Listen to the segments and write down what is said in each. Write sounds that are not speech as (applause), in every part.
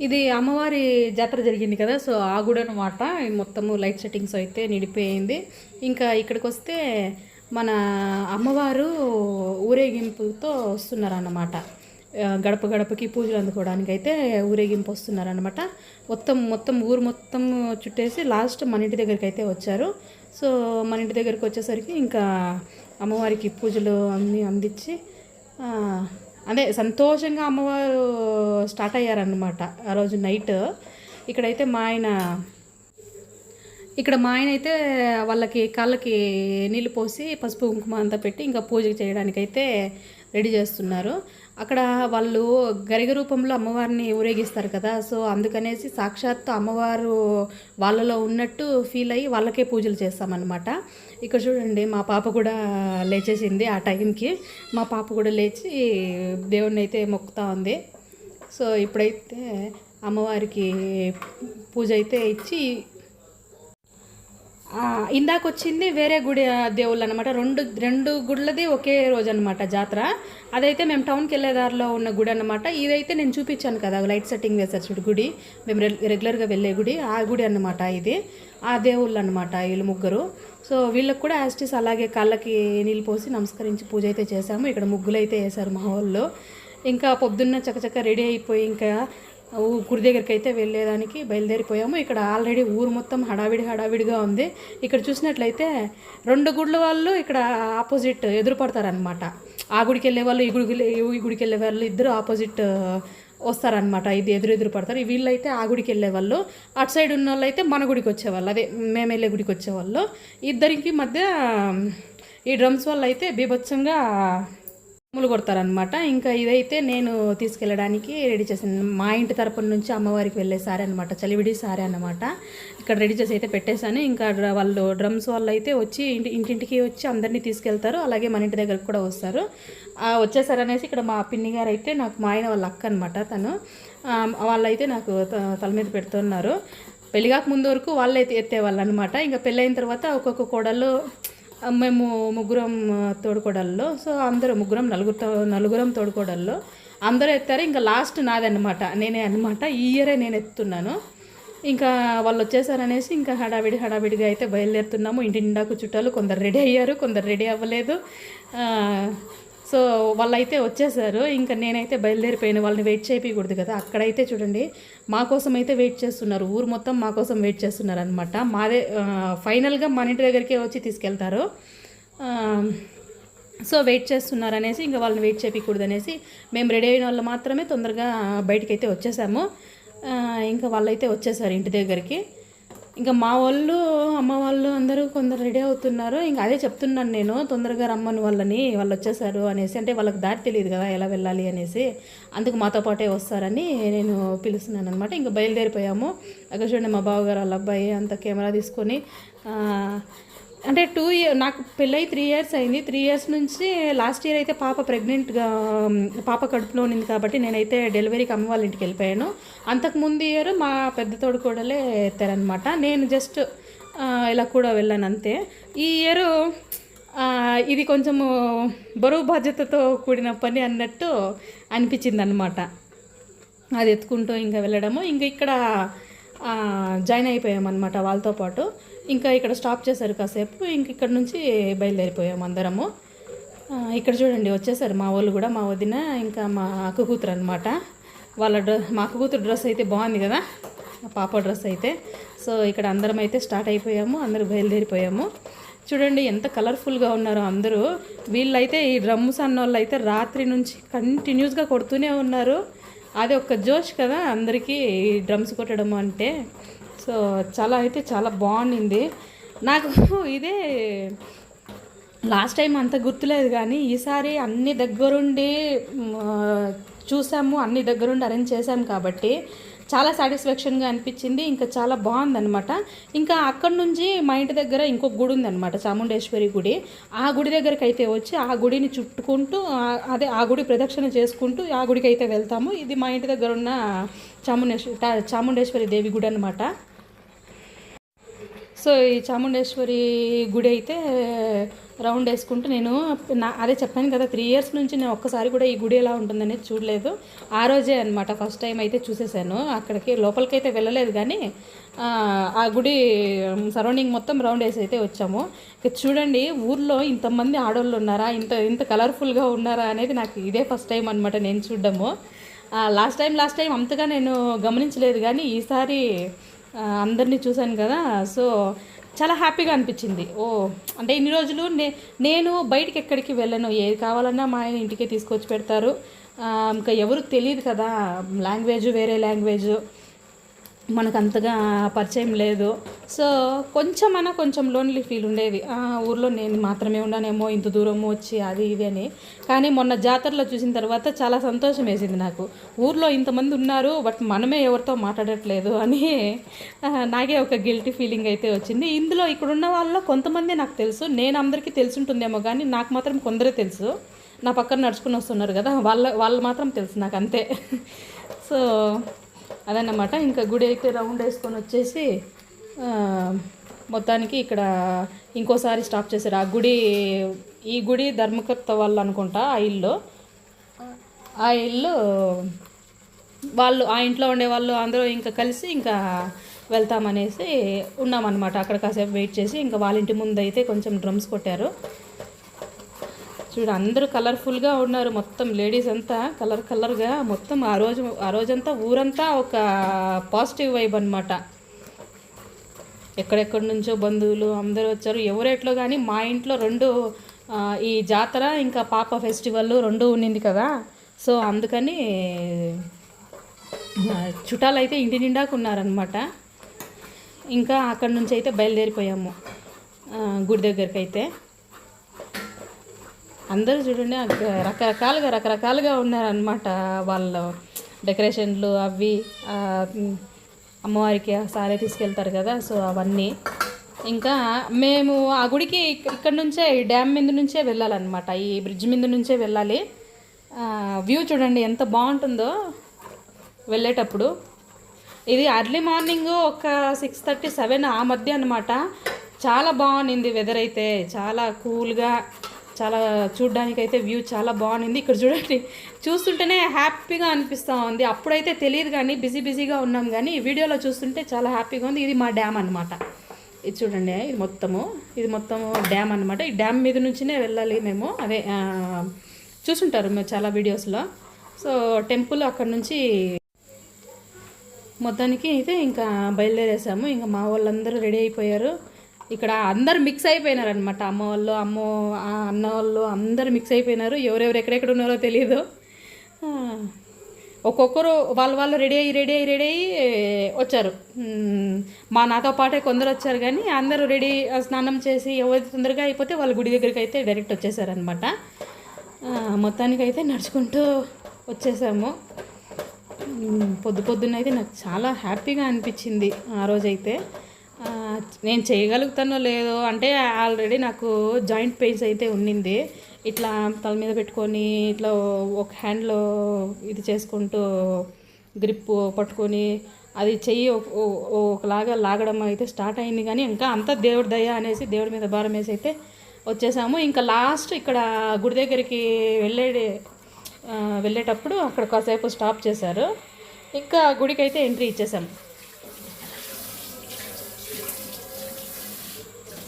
ఇది అమ్మవారి జాతర జరిగింది కదా సో ఆ గుడి అనమాట మొత్తము లైట్ సెట్టింగ్స్ అయితే నిడిపోయింది. ఇంకా ఇక్కడికి వస్తే మన అమ్మవారు ఊరేగింపుతో వస్తున్నారన్నమాట. గడప గడపకి పూజలు అందుకోవడానికి అయితే ఊరేగింపు వస్తున్నారనమాట మొత్తం మొత్తం ఊరు మొత్తం చుట్టేసి లాస్ట్ మన ఇంటి దగ్గరికి అయితే వచ్చారు. సో మన ఇంటి దగ్గరికి వచ్చేసరికి ఇంకా అమ్మవారికి పూజలు అన్నీ అందించి అదే సంతోషంగా అమ్మవారు స్టార్ట్ అయ్యారనమాట ఆ రోజు నైట్. ఇక్కడైతే మా ఆయన ఇక్కడ మా ఆయన అయితే వాళ్ళకి కాళ్ళకి నీళ్ళు పోసి పసుపు కుంకుమ అంతా పెట్టి ఇంకా పూజ చేయడానికైతే రెడీ చేస్తున్నారు. అక్కడ వాళ్ళు గరిగ రూపంలో అమ్మవారిని ఊరేగిస్తారు కదా సో అందుకనేసి సాక్షాత్తు అమ్మవారు వాళ్ళలో ఉన్నట్టు ఫీల్ అయ్యి వాళ్ళకే పూజలు చేస్తామన్నమాట. ఇక్కడ చూడండి మా పాప కూడా లేచేసింది ఆ టైంకి. మా పాప కూడా లేచి దేవుణ్ణి అయితే మొక్కుతా ఉంది. సో ఇప్పుడైతే అమ్మవారికి పూజ అయితే ఇచ్చి ఇందాక వచ్చింది వేరే గుడి దేవుళ్ళు అనమాట రెండు రెండు గుళ్ళది ఒకే రోజు అనమాట జాతర. అదైతే మేము టౌన్కి వెళ్ళే దారిలో ఉన్న గుడి అనమాట ఇదైతే నేను చూపించాను కదా లైట్ సెట్టింగ్ వేశారు చూడు గుడి. మేము రెగ్యులర్గా వెళ్ళే గుడి. ఆ గుడి అనమాట ఇది. ఆ దేవుళ్ళు అనమాట వీళ్ళు ముగ్గురు. సో వీళ్ళకి కూడా యాస్టిస్ అలాగే కాళ్ళకి నీళ్ళు పోసి నమస్కరించి పూజ అయితే చేశాము. ఇక్కడ ముగ్గులు అయితే వేశారు మా వాళ్ళు ఇంకా పొద్దున్న చకచక రెడీ అయిపోయి ఇంకా ఊరి గుడి దగ్గరికి అయితే వెళ్ళేదానికి బయలుదేరిపోయాము. ఇక్కడ ఆల్రెడీ ఊరు మొత్తం హడావిడి హడావిడిగా ఉంది. ఇక్కడ చూసినట్లయితే రెండు గుడ్ల వాళ్ళు ఇక్కడ ఆపోజిట్ ఎదురుపడతారనమాట ఆ గుడికి వెళ్ళే వాళ్ళు ఈ గుడికి ఈ గుడికి వెళ్ళే వాళ్ళు ఇద్దరు ఆపోజిట్ వస్తారనమాట ఇది ఎదురు ఎదురు పడతారు. వీళ్ళైతే ఆ గుడికి వెళ్ళే వాళ్ళు. అటు సైడ్ ఉన్న వాళ్ళు అయితే మన గుడికి వచ్చేవాళ్ళు అదే మేము వెళ్ళే గుడికి వచ్చేవాళ్ళు ఇద్దరికి మధ్య ఈ డ్రమ్స్ వల్ల అయితే బీభత్సంగా ములు కొడతారనమాట ఇంకా ఇదైతే నేను తీసుకెళ్ళడానికి రెడీ చేశాను. మా ఇంటి తరపున నుంచి అమ్మవారికి వెళ్ళే సారీ అనమాట చలివిడి సారీ అనమాట ఇక్కడ రెడీ చేసి అయితే పెట్టేశాను. ఇంకా డ్ర- వాళ్ళు డ్రమ్స్ వాళ్ళు అయితే వచ్చి ఇంటి ఇంటింటికి వచ్చి అందరినీ తీసుకెళ్తారు. అలాగే మన ఇంటి దగ్గరకు కూడా వస్తారు. వచ్చేసారనేసి ఇక్కడ మా పిన్ని గారు అయితే నాకు మా ఆయన వాళ్ళ అక్క అనమాట తను. వాళ్ళైతే నాకు త- తల మీద పెడుతున్నారు. పెళ్ళిగాక ముందు వరకు వాళ్ళైతే ఎత్తే- ఎత్తేవాళ్ళు అనమాట ఇంకా పెళ్ళైన తర్వాత ఒక్కొక్క కోడలు మేము ముగ్గురం తోడుకోడల్లో సో అందరూ ముగ్గురం నలుగురుతో నలుగురం తోడుకోడల్లో అందరూ ఎత్తారు. ఇంకా లాస్ట్ నాదన్నమాట. నేనే అనమాట ఈ ఇయరే నేను ఎత్తున్నాను. ఇంకా వాళ్ళు వచ్చేసారనేసి ఇంకా హడావిడి హడావిడిగా అయితే బయలుదేరుతున్నాము. ఇంటి నిండాకు చుట్టాలు కొందరు రెడీ అయ్యారు కొందరు రెడీ అవ్వలేదు. సో వాళ్ళైతే వచ్చేసారు. ఇంకా నేనైతే బయలుదేరిపోయాను. వాళ్ళని వెయిట్ చేయకూడదు కదా. అక్కడైతే చూడండి మా కోసం అయితే వెయిట్ చేస్తున్నారు. ఊరు మొత్తం మా కోసం వెయిట్ చేస్తున్నారు అనమాట మాదే ఫైనల్గా మన ఇంటి దగ్గరికే వచ్చి తీసుకెళ్తారు. సో వెయిట్ చేస్తున్నారు అనేసి ఇంకా వాళ్ళని వెయిట్ చేయకూడదు అనేసి మేము రెడీ అయిన వాళ్ళు మాత్రమే తొందరగా బయటికి అయితే వచ్చేసాము ఇంకా వాళ్ళైతే వచ్చేసారు ఇంటి దగ్గరికి. ఇంకా మా వాళ్ళు అమ్మ అందరూ కొందరు రెడీ అవుతున్నారు. ఇంకా అదే చెప్తున్నాను నేను తొందరగా రమ్మని వాళ్ళని వాళ్ళు వచ్చేసారు అనేసి. అంటే వాళ్ళకి దారి తెలియదు కదా ఎలా వెళ్ళాలి అనేసి. అందుకు మాతో పాటే వస్తారని నేను పిలుస్తున్నాను అనమాట ఇంకా బయలుదేరిపోయాము. అక్కడ చూడండి మా బావగారు వాళ్ళ అబ్బాయి అంత కెమెరా తీసుకొని అంటే టూ ఇయర్ నాకు పెళ్ళై త్రీ ఇయర్స్ అయింది. త్రీ ఇయర్స్ నుంచి లాస్ట్ ఇయర్ అయితే పాప ప్రెగ్నెంట్గా పాప కడుపులో ఉన్నింది కాబట్టి నేనైతే డెలివరీకి అమ్మ వాళ్ళ ఇంటికి వెళ్ళిపోయాను. అంతకు ముందు ఇయర్ మా పెద్ద తోడు కూడలే ఎత్తారనమాట నేను జస్ట్ ఇలా కూడా వెళ్ళాను అంతే ఈ ఇయర్ ఇది కొంచెము బరువు బాధ్యతతో కూడిన పని అన్నట్టు అనిపించింది అనమాట అది ఎత్తుకుంటూ ఇంకా వెళ్ళడము. ఇంకా ఇక్కడ జాయిన్ అయిపోయామన్నమాట వాళ్ళతో పాటు. ఇంకా ఇక్కడ స్టాప్ చేశారు కాసేపు. ఇంక ఇక్కడ నుంచి బయలుదేరిపోయాము అందరము. ఇక్కడ చూడండి వచ్చేసారు మా వాళ్ళు కూడా మా వదిన ఇంకా మా అక్క కూతురు అనమాట వాళ్ళ డ్రె మా అక్క కూతురు డ్రెస్ అయితే బాగుంది కదా. పాప డ్రెస్ అయితే. సో ఇక్కడ అందరం అయితే స్టార్ట్ అయిపోయాము అందరూ బయలుదేరిపోయాము. చూడండి ఎంత కలర్ఫుల్గా ఉన్నారో అందరూ. వీళ్ళైతే ఈ డ్రమ్స్ అన్నోళ్ళు అయితే రాత్రి నుంచి కంటిన్యూస్గా కొడుతూనే ఉన్నారు. అది ఒక జోష్ కదా అందరికీ ఈ డ్రమ్స్ కొట్టడం అంటే. సో చాలా అయితే చాలా బాగుండింది. నాకు ఇదే లాస్ట్ టైం అంత గుర్తులేదు కానీ ఈసారి అన్ని దగ్గరుండి చూసాము అన్ని దగ్గరుండి అరేంజ్ చేశాము కాబట్టి చాలా సాటిస్ఫాక్షన్గా అనిపించింది. ఇంకా చాలా బాగుందనమాట ఇంకా అక్కడి నుంచి మా ఇంటి దగ్గర ఇంకొక గుడి ఉందన్నమాట చాముండేశ్వరి గుడి. ఆ గుడి దగ్గరికి అయితే వచ్చి ఆ గుడిని చుట్టుకుంటూ అదే ఆ గుడి ప్రదక్షిణ చేసుకుంటూ ఆ గుడికి అయితే వెళ్తాము. ఇది మా ఇంటి దగ్గర ఉన్న చాముండేశ్వరి చాముండేశ్వరి దేవి గుడి అనమాట సో ఈ చాముండేశ్వరి గుడి అయితే రౌండ్ వేసుకుంటూ నేను నా అదే చెప్పాను కదా త్రీ ఇయర్స్ నుంచి నేను ఒక్కసారి కూడా ఈ గుడి ఎలా ఉంటుందనేది చూడలేదు. ఆ రోజే అనమాట ఫస్ట్ టైం అయితే చూసేసాను. అక్కడికి లోపలికి అయితే వెళ్ళలేదు కానీ ఆ, గుడి సరౌండింగ్ మొత్తం రౌండ్ వేసి అయితే వచ్చాము. ఇక చూడండి ఊర్లో ఇంతమంది ఆడవాళ్ళు ఉన్నారా ఇంత ఇంత కలర్ఫుల్గా ఉన్నారా అనేది నాకు ఇదే ఫస్ట్ టైం అనమాట నేను చూడడము. లాస్ట్ టైం లాస్ట్ టైం అంతగా నేను గమనించలేదు కానీ ఈసారి అందరినీ చూశాను కదా. సో చాలా హ్యాపీగా అనిపించింది. ఓ అంటే ఇన్ని రోజులు నే నేను బయటికి ఎక్కడికి వెళ్ళను. ఏది కావాలన్నా మా ఆయన ఇంటికే తీసుకొచ్చి పెడతారు. ఇంకా ఎవరు తెలియదు కదా లాంగ్వేజ్ వేరే లాంగ్వేజ్. మనకు అంతగా పరిచయం లేదు. సో కొంచెమన్నా కొంచెం లోన్లీ ఫీల్ ఉండేది ఆ, ఊర్లో నేను మాత్రమే ఉన్నానేమో ఇంత దూరం వచ్చి అది ఇది అని. కానీ మొన్న జాతరలో చూసిన తర్వాత చాలా సంతోషం వేసింది నాకు. ఊర్లో ఇంతమంది ఉన్నారు బట్ మనమే ఎవరితో మాట్లాడట్లేదు అని నాకే ఒక గిల్టీ ఫీలింగ్ అయితే వచ్చింది. ఇందులో ఇక్కడున్న వాళ్ళలో కొంతమంది నాకు తెలుసు. నేను అందరికీ తెలిసి ఉంటుందేమో కానీ నాకు మాత్రం కొందరే తెలుసు. నా పక్కన నడుచుకుని వస్తున్నారు కదా వాళ్ళ వాళ్ళు మాత్రం తెలుసు నాకు అంతే. సో అదన్నమాట. ఇంకా గుడి అయితే రౌండ్ వేసుకొని వచ్చేసి మొత్తానికి ఇక్కడ ఇంకోసారి స్టాప్ చేశారు. ఆ గుడి ఈ గుడి ధర్మకర్త వాళ్ళు అనుకుంటా ఆ ఇల్లు. ఆ ఇల్లు వాళ్ళు ఆ ఇంట్లో ఉండే వాళ్ళు అందరూ ఇంకా కలిసి ఇంకా వెళ్తామనేసి ఉన్నామన్నమాట. అక్కడ కాసేపు వెయిట్ చేసి ఇంకా వాళ్ళ ఇంటి ముందు అయితే కొంచెం డ్రమ్స్ కొట్టారు. చూడు అందరూ కలర్ఫుల్గా ఉన్నారు. మొత్తం లేడీస్ అంతా కలర్ కలర్గా మొత్తం ఆ రోజు ఆ రోజంతా ఊరంతా ఒక పాజిటివ్ వైబ్ అనమాట ఎక్కడెక్కడి నుంచో బంధువులు అందరూ వచ్చారు. ఎవరెట్లో కానీ మా ఇంట్లో రెండు ఈ జాతర ఇంకా పాప ఫెస్టివల్ రెండు ఉండింది కదా. సో అందుకని చుట్టాలు అయితే ఇంటి నిండాకు ఉన్నారనమాట ఇంకా అక్కడి నుంచి అయితే బయలుదేరిపోయాము గుడి దగ్గరికి అయితే అందరూ చూడండి రకరకాలుగా రకరకాలుగా ఉన్నారనమాట వాళ్ళు. డెకరేషన్లు అవి అమ్మవారికి ఆ సారే తీసుకెళ్తారు కదా సో అవన్నీ. ఇంకా మేము ఆ గుడికి ఇక్కడ నుంచే ఈ డ్యామ్ మీద నుంచే వెళ్ళాలన్నమాట. ఈ బ్రిడ్జ్ మీద నుంచే వెళ్ళాలి. వ్యూ చూడండి ఎంత బాగుంటుందో వెళ్ళేటప్పుడు. ఇది అర్లీ మార్నింగ్ ఒక సిక్స్ థర్టీ సెవెన్ ఆ మధ్య అనమాట చాలా బాగుంది వెదర్ అయితే చాలా కూల్గా. చాలా చూడ్డానికైతే అయితే వ్యూ చాలా బాగుంది. ఇక్కడ చూడండి చూస్తుంటేనే హ్యాపీగా అనిపిస్తూ ఉంది. అప్పుడైతే తెలియదు కానీ బిజీ బిజీగా ఉన్నాం కానీ వీడియోలో చూస్తుంటే చాలా హ్యాపీగా ఉంది. ఇది మా డ్యామ్ అనమాట ఇది చూడండి ఇది మొత్తము. ఇది మొత్తము డ్యామ్ అనమాట ఈ డ్యామ్ మీద నుంచినే వెళ్ళాలి మేము. అదే చూసుంటారు మేము చాలా వీడియోస్లో. సో టెంపుల్ అక్కడ నుంచి మొత్తానికి అయితే ఇంకా బయలుదేరేసాము. ఇంకా మా వాళ్ళందరూ రెడీ అయిపోయారు. ఇక్కడ అందరు మిక్స్ అయిపోయినారు అనమాట అమ్మ వాళ్ళు అమ్మ అన్న వాళ్ళు అందరు మిక్స్ అయిపోయినారు. ఎవరెవరు ఎక్కడెక్కడ ఉన్నారో తెలియదు ఒక్కొక్కరు వాళ్ళు వాళ్ళు రెడీ అయ్యి రెడీ అయ్యి రెడీ అయ్యి వచ్చారు. మా నాతో పాటే కొందరు వచ్చారు కానీ అందరూ రెడీ స్నానం చేసి ఎవరైతే తొందరగా అయిపోతే వాళ్ళ గుడి దగ్గరికి అయితే డైరెక్ట్ వచ్చేసారనమాట మొత్తానికైతే నడుచుకుంటూ వచ్చేసాము. పొద్దు పొద్దున్నైతే అయితే నాకు చాలా హ్యాపీగా అనిపించింది ఆ రోజైతే. నేను చేయగలుగుతానో లేదో అంటే ఆల్రెడీ నాకు జాయింట్ పెయిన్స్ అయితే ఉండింది ఇట్లా తల మీద పెట్టుకొని ఇట్లా ఒక హ్యాండ్లో ఇది చేసుకుంటూ గ్రిప్ పట్టుకొని అది చెయ్యి ఒకలాగా లాగడం అయితే స్టార్ట్ అయింది. కానీ ఇంకా అంతా దేవుడి దయ అనేసి దేవుడి మీద భారం వేసి అయితే వచ్చేసాము. ఇంకా లాస్ట్ ఇక్కడ గుడి దగ్గరికి వెళ్ళే వెళ్ళేటప్పుడు అక్కడ కాసేపు స్టాప్ చేశారు. ఇంకా గుడికి అయితే ఎంట్రీ ఇచ్చేసాము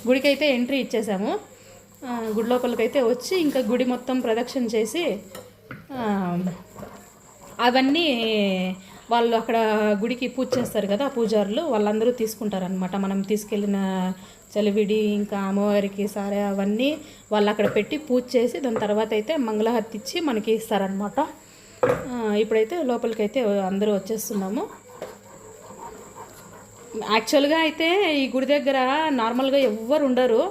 గుడికి అయితే ఎంట్రీ ఇచ్చేసాము. గుడి లోపలికైతే వచ్చి ఇంకా గుడి మొత్తం ప్రదక్షిణ చేసి అవన్నీ వాళ్ళు అక్కడ గుడికి పూజ చేస్తారు కదా పూజారులు వాళ్ళందరూ తీసుకుంటారనమాట మనం తీసుకెళ్ళిన చలివిడి ఇంకా అమ్మవారికి సారే అవన్నీ వాళ్ళు అక్కడ పెట్టి పూజ చేసి దాని తర్వాత అయితే మంగళహత్తి ఇచ్చి మనకి ఇస్తారనమాట ఇప్పుడైతే లోపలికైతే అందరూ వచ్చేస్తున్నాము. యాక్చువల్గా అయితే ఈ గుడి దగ్గర నార్మల్గా ఎవ్వరు ఉండరు.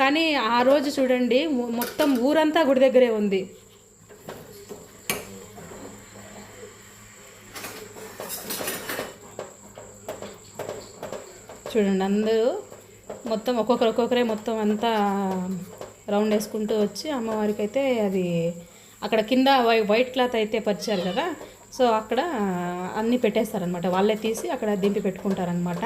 కానీ ఆ రోజు చూడండి మొత్తం ఊరంతా గుడి దగ్గరే ఉంది. చూడండి అందరూ మొత్తం ఒక్కొక్కరు ఒక్కొక్కరే మొత్తం అంతా రౌండ్ వేసుకుంటూ వచ్చి అమ్మవారికి అయితే అది అక్కడ కింద వై వైట్ క్లాత్ అయితే పరిచారు కదా సో అక్కడ అన్నీ పెట్టేస్తారనమాట వాళ్ళే తీసి అక్కడ దింపి పెట్టుకుంటారనమాట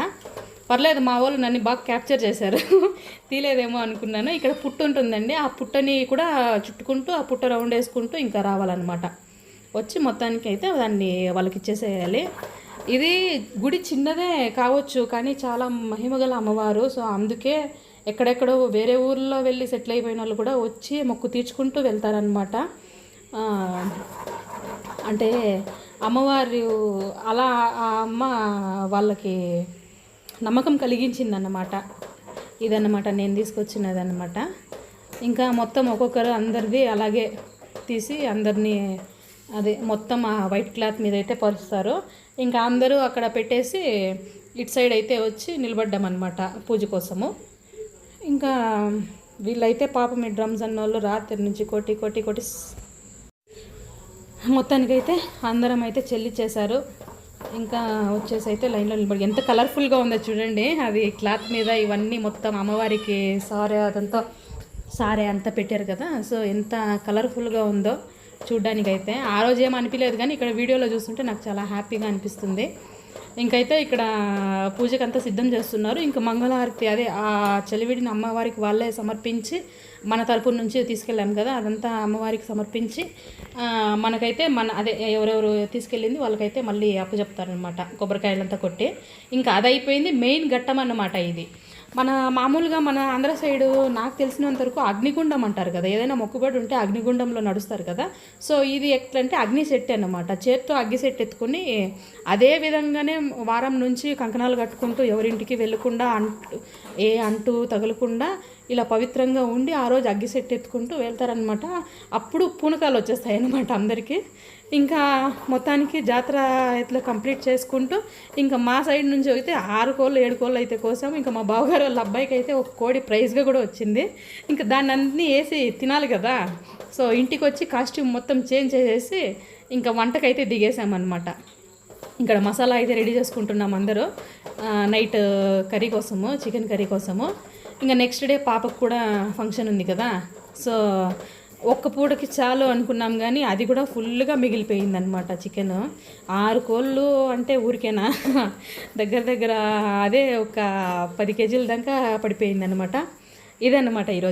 పర్లేదు మా వాళ్ళు నన్ను బాగా క్యాప్చర్ చేశారు. (laughs) తీలేదేమో అనుకున్నాను. ఇక్కడ పుట్టు ఉంటుందండి. ఆ పుట్టని కూడా చుట్టుకుంటూ ఆ పుట్ట రౌండ్ వేసుకుంటూ ఇంకా రావాలన్నమాట. వచ్చి మొత్తానికి అయితే దాన్ని వాళ్ళకి ఇచ్చేసేయాలి. ఇది గుడి చిన్నదే కావచ్చు కానీ చాలా మహిమగల అమ్మవారు. సో అందుకే ఎక్కడెక్కడో వేరే ఊర్లో వెళ్ళి సెటిల్ అయిపోయిన వాళ్ళు కూడా వచ్చి మొక్కు తీర్చుకుంటూ వెళ్తారనమాట అంటే అమ్మవారు అలా ఆ అమ్మ వాళ్ళకి నమ్మకం కలిగించిందన్నమాట. ఇదన్నమాట నేను తీసుకొచ్చినదన్నమాట. ఇంకా మొత్తం ఒక్కొక్కరు అందరిది అలాగే తీసి అందరినీ అదే మొత్తం ఆ వైట్ క్లాత్ మీద అయితే పరుస్తారు. ఇంకా అందరూ అక్కడ పెట్టేసి ఇటు సైడ్ అయితే వచ్చి నిలబడ్డామన్నమాట పూజ కోసము. ఇంకా వీళ్ళైతే పాపం ఈ డ్రమ్స్ అన్న వాళ్ళు రాత్రి నుంచి కొట్టి కొట్టి కొట్టి మొత్తానికైతే అందరం అయితే చెల్లిచ్చేశారు ఇంకా వచ్చేసి అయితే లైన్లో నిలబడి ఎంత కలర్ఫుల్గా ఉందో చూడండి. అది క్లాత్ మీద ఇవన్నీ మొత్తం అమ్మవారికి సారే అదంతా సారే అంతా పెట్టారు కదా. సో ఎంత కలర్ఫుల్గా ఉందో చూడ్డానికైతే. ఆ రోజు ఏం అనిపించలేదు కానీ ఇక్కడ వీడియోలో చూస్తుంటే నాకు చాలా హ్యాపీగా అనిపిస్తుంది. ఇంకైతే ఇక్కడ పూజకంతా సిద్ధం చేస్తున్నారు. ఇంకా మంగళహారతి అదే ఆ చలివిడిని అమ్మవారికి వాళ్ళే సమర్పించి మన తరపు నుంచి తీసుకెళ్ళాం కదా అదంతా అమ్మవారికి సమర్పించి మనకైతే మన అదే ఎవరెవరు తీసుకెళ్ళింది వాళ్ళకైతే మళ్ళీ అప్పు చెప్తారనమాట కొబ్బరికాయలంతా కొట్టి. ఇంకా అది అయిపోయింది మెయిన్ ఘట్టం అన్నమాట ఇది. మన మామూలుగా మన ఆంధ్ర సైడు నాకు తెలిసినంత వరకు అగ్నిగుండం అంటారు కదా. ఏదైనా మొక్కుబడి ఉంటే అగ్నిగుండంలో నడుస్తారు కదా. సో ఇది ఎట్లంటే అగ్ని సెట్ అనమాట చేత్తో అగ్గి సెట్ ఎత్తుకుని అదే విధంగానే వారం నుంచి కంకణాలు కట్టుకుంటూ ఎవరింటికి వెళ్ళకుండా అంటు ఏ అంటూ తగలకుండా ఇలా పవిత్రంగా ఉండి ఆ రోజు అగ్గి సెట్ ఎత్తుకుంటూ వెళ్తారనమాట అప్పుడు పూనకాలు వచ్చేస్తాయి అనమాట అందరికీ. ఇంకా మొత్తానికి జాతర ఇట్లా కంప్లీట్ చేసుకుంటూ ఇంకా మా సైడ్ నుంచి అయితే ఆరు కోళ్ళు ఏడు కోళ్ళు అయితే కోసం. ఇంకా మా బావగారు వాళ్ళ అబ్బాయికి అయితే ఒక కోడి ప్రైజ్గా కూడా వచ్చింది. ఇంకా దాన్ని అన్నీ వేసి తినాలి కదా. సో ఇంటికి వచ్చి కాస్ట్యూమ్ మొత్తం చేంజ్ చేసేసి ఇంకా వంటకైతే దిగేసామన్నమాట. ఇక్కడ మసాలా అయితే రెడీ చేసుకుంటున్నాం అందరూ. నైట్ కర్రీ కోసము చికెన్ కర్రీ కోసము. ఇంకా నెక్స్ట్ డే పాపకు కూడా ఫంక్షన్ ఉంది కదా. సో ఒక్క పూటకి చాలు అనుకున్నాం కానీ అది కూడా ఫుల్గా మిగిలిపోయింది అనమాట చికెన్. ఆరు కోళ్ళు అంటే ఊరికేనా? దగ్గర దగ్గర అదే ఒక పది కేజీల దాకా పడిపోయింది అనమాట ఇదన్నమాట ఈరోజు.